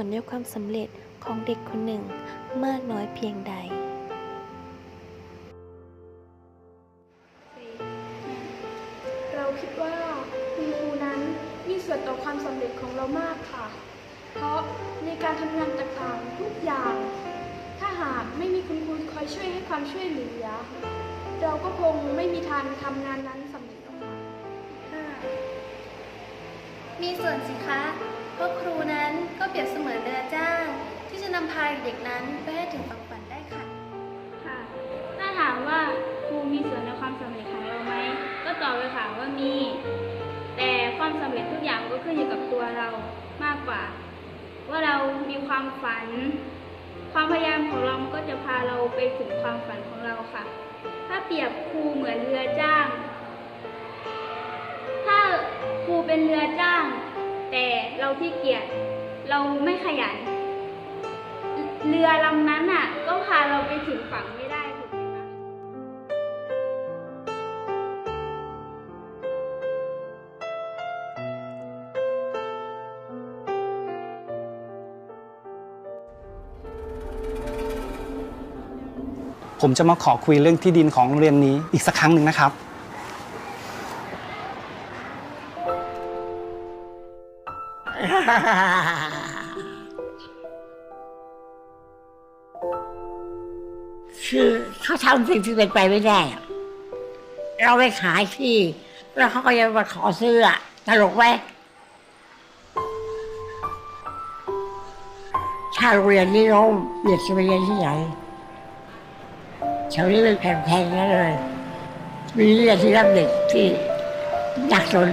คิดว่าครูมีส่วนในความสำเร็จของเด็กคนหนึ่งมากน้อยเพียงใด เราคิดว่าคุณครูนั้นมีส่วนต่อความสำเร็จของเรามากค่ะ เพราะในการทำงานต่างๆทุกอย่าง ถ้าหากไม่มีคุณครูคอยช่วยให้ความช่วยเหลือ เราก็คงไม่มีทางทำงานนั้นสำเร็จออกมาค่ะมีส่วนสิคะเพราะครูนั้นก็ เปรียบเสมือนเรือจ้าง ที่จะนำพาเด็กนั้นไปให้ถึงฝั่งฝันได้ค่ะ ค่ะ ถ้าถามว่าครูมีส่วนในความสำเร็จของเราไหม ก็ตอบเลยค่ะว่ามี แต่ความสำเร็จทุกอย่างก็ขึ้นอยู่กับตัวเรามากกว่า ว่าเรามีความฝัน ความพยายามของเราก็จะพาเราไปถึงความฝันของเราค่ะ ถ้าเปรียบครูเหมือนเรือจ้าง ถ้าครูเป็นเรือจ้าง แต่เราที่เกียจ เราไม่ขยัน เรือลำนั้นอะ ก็พาเราไปถึงฝั่งไม่ได้ถูกไหมคะผมจะมาขอคุยเรื่องที่ดินของโรงเรียนนี้อีกสักครั้งหนึ่งนะครับ คือเขาทำสิ่งที่เป็นไปไม่ได้ เราไปขายที่ แล้วเขาก็ยังมาขอซื้อตลกไหมถ้าโรงเรียนนี้ล้มเด็กจะไปเรียนที่ไหนแถวนี้เป็นแพงๆนั่นเลย มีเรียนที่รับเด็กที่ยากจน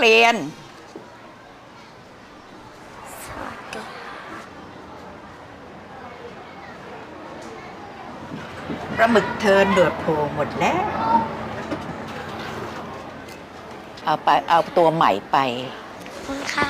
เรียนปลาหมึกเทินโดดโผล่หมดแล้ว เอาไปเอาตัวใหม่ไปคุณค่ะ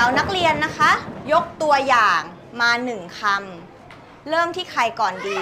ดี๋ยวนักเรียนนะคะ ยกตัวอย่างมาหนึ่งคำ เริ่มที่ใครก่อนดี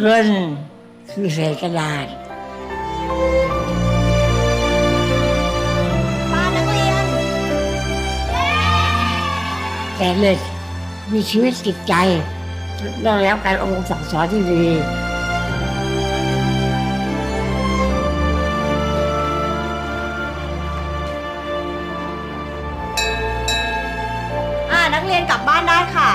เงินคือเศษกระดาษ บ้านนักเรียน แต่เด็กมีชีวิตจิตใจได้รับการอบรมสั่งสอนที่ดี อ่านักเรียนกลับบ้านได้ค่ะ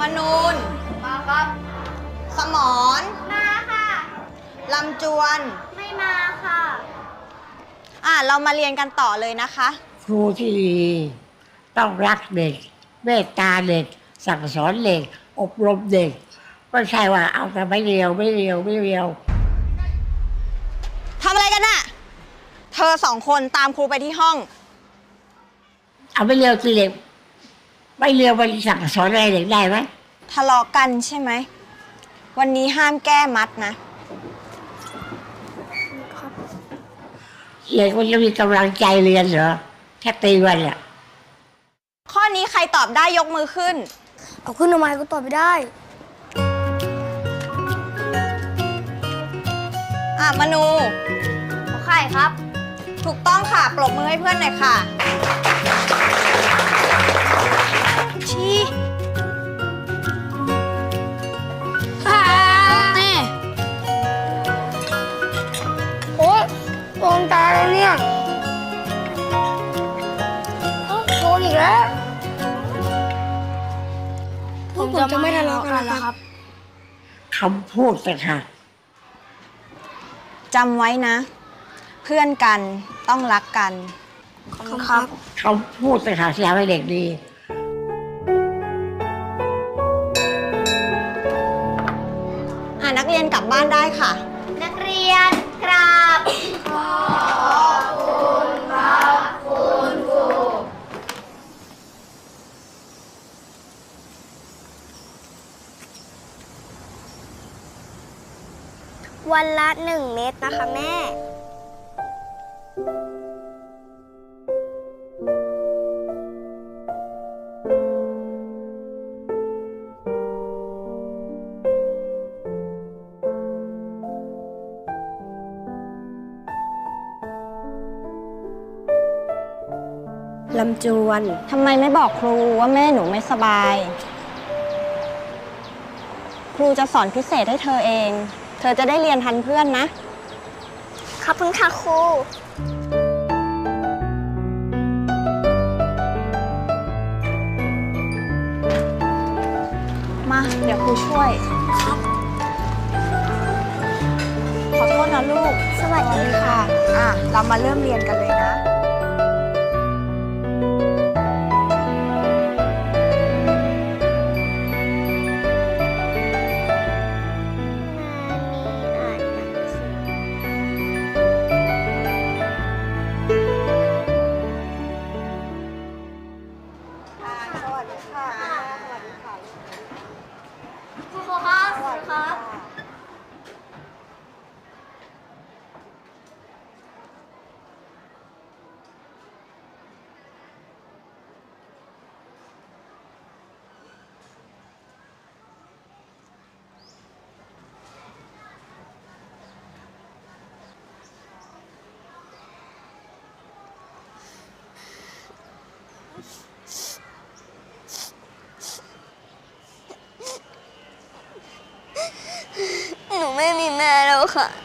มนูนมาครับ สมอนมาค่ะ ลำจวน ไม่มาค่ะ อ่าเรามาเรียนกันต่อเลยนะคะ ครูที่ดีต้องรักเด็ก เมตตาเด็ก สั่งสอนเด็ก อบรมเด็ก ไม่ใช่ว่าเอาแต่ไม่เรียวไม่เรียวไม่เรียวทำ อะไรกันน่ะ เธอสองคนตามครูไปที่ห้อง เอาไม่เรียวสิเด็กไม่เรียวไปสั่งสอนอะไรเด็กได้ไหมทะเลาะกันใช่ไหม วันนี้ห้ามแก้มัดนะ เด็กมันจะมีกำลังใจเรียนเหรอแค่ตีวันอะข้อนี้ใครตอบได้ยกมือขึ้น เอาขึ้นทำไมก็ตอบไม่ได้ อะมนู ขอไข่ครับ ถูกต้องค่ะปรบมือให้เพื่อนหน่อยค่ะชีนี่โอ๊ยโดนตาแล้วเนี่ยเอ้าโดนอีกแล้วผมจะไม่ทะเลาะกันแล้วครับ คำพูดต่างหากจำไว้นะเพื่อนกันต้องรักกันขอบคุณครับคำพูดต่างหากที่ทำให้เด็กดี อะนักเรียนกลับบ้านได้ค่ะ นักเรียนกราบ วันละหนึ่งเม็ดนะคะแม่ำจวนทำไมไม่บอกครูว่าแม่หนูไม่สบาย ครูจะสอนพิเศษให้เธอเอง เธอจะได้เรียนทันเพื่อนนะ ขอบคุณค่ะครูมาเดี๋ยวครูช่วยขอโทษนะลูก สวัสดีค่ะ อะ เรามาเริ่มเรียนกันเลย นูไม่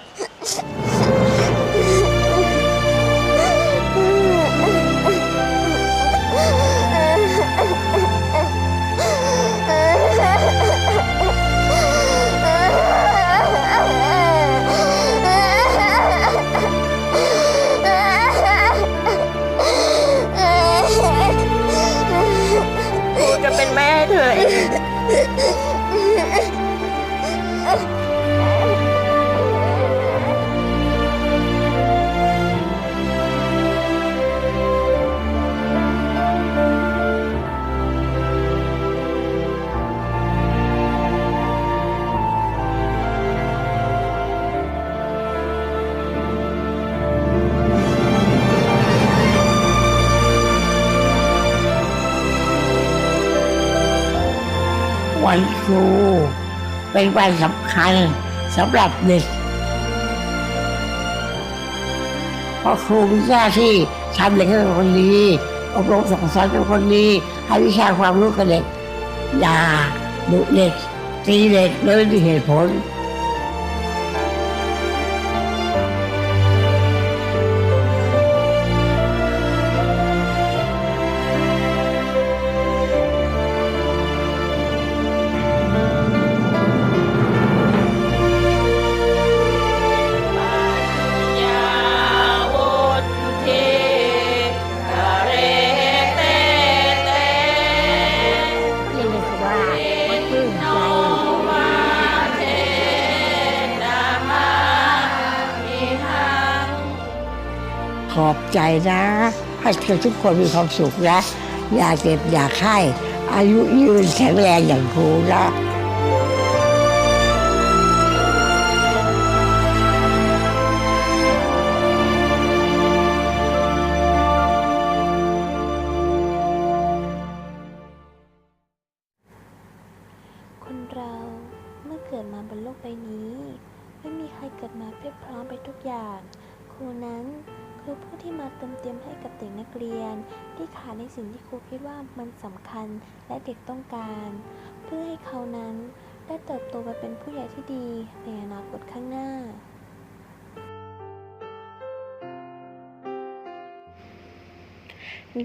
เป็นวันสำคัญสำหรับเด็กเพราะครูมีหน้าที่ทำเด็กให้เป็นคนดีอบรมสั่งสอนเป็นคนดีให้วิชาความรู้กับเด็กอย่าดุเด็กตีเด็กโดยไม่มีเหตุผล นะ ให้เธอทุกคนมีความสุขนะ อย่าเจ็บอย่าไข้ออายุยืนแข็งแรงอย่างครูนะ ที่ครูคิดว่ามันสำคัญและเด็กต้องการ เพื่อให้เขานั้นได้เติบโตไปเป็นผู้ใหญ่ที่ดีในอนาคตข้างหน้า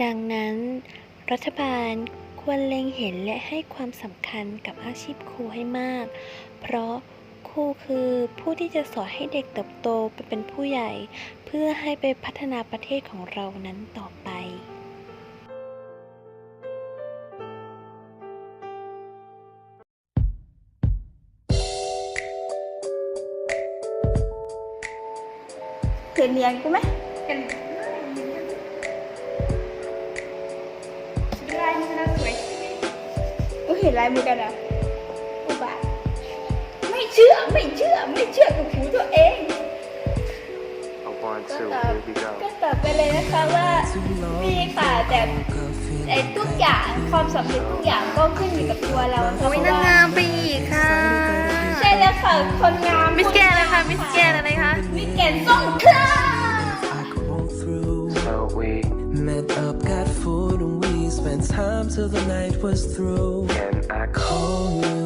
ดังนั้น รัฐบาลควรเล็งเห็นและให้ความสำคัญกับอาชีพครูให้มาก เพราะครูคือผู้ที่จะสอนให้เด็กเติบโตไปเป็นผู้ใหญ่ เพื่อให้ไปพัฒนาประเทศของเรานั้นต่อไป เห็นเนียนกูไหมเห็นลายมือเราสวยใช่ไหมก็เห็นลายมือกันอะอุบาทไม่เชื่อไม่เชื่อไม่เชื่อกับหูตัวเอง A one, two, ก็ตอบ here we go. ก็ตอบไปเลยนะคะว่ามีค่ะแต่ไอ้ทุกอย่างความสำเร็จทุกอย่างก็ขึ้นอยู่กับตัวเราค่ะโอ้ยนางงามไปอีกค่ะใช่ แล้วค่ะคนงาม มิสแกนเลยค่ะ มิสแกนอะไรคะ มิสแกนส่งเครา I could walk through. So we Met up, got food, and we spent time till the night was through. can I call Call you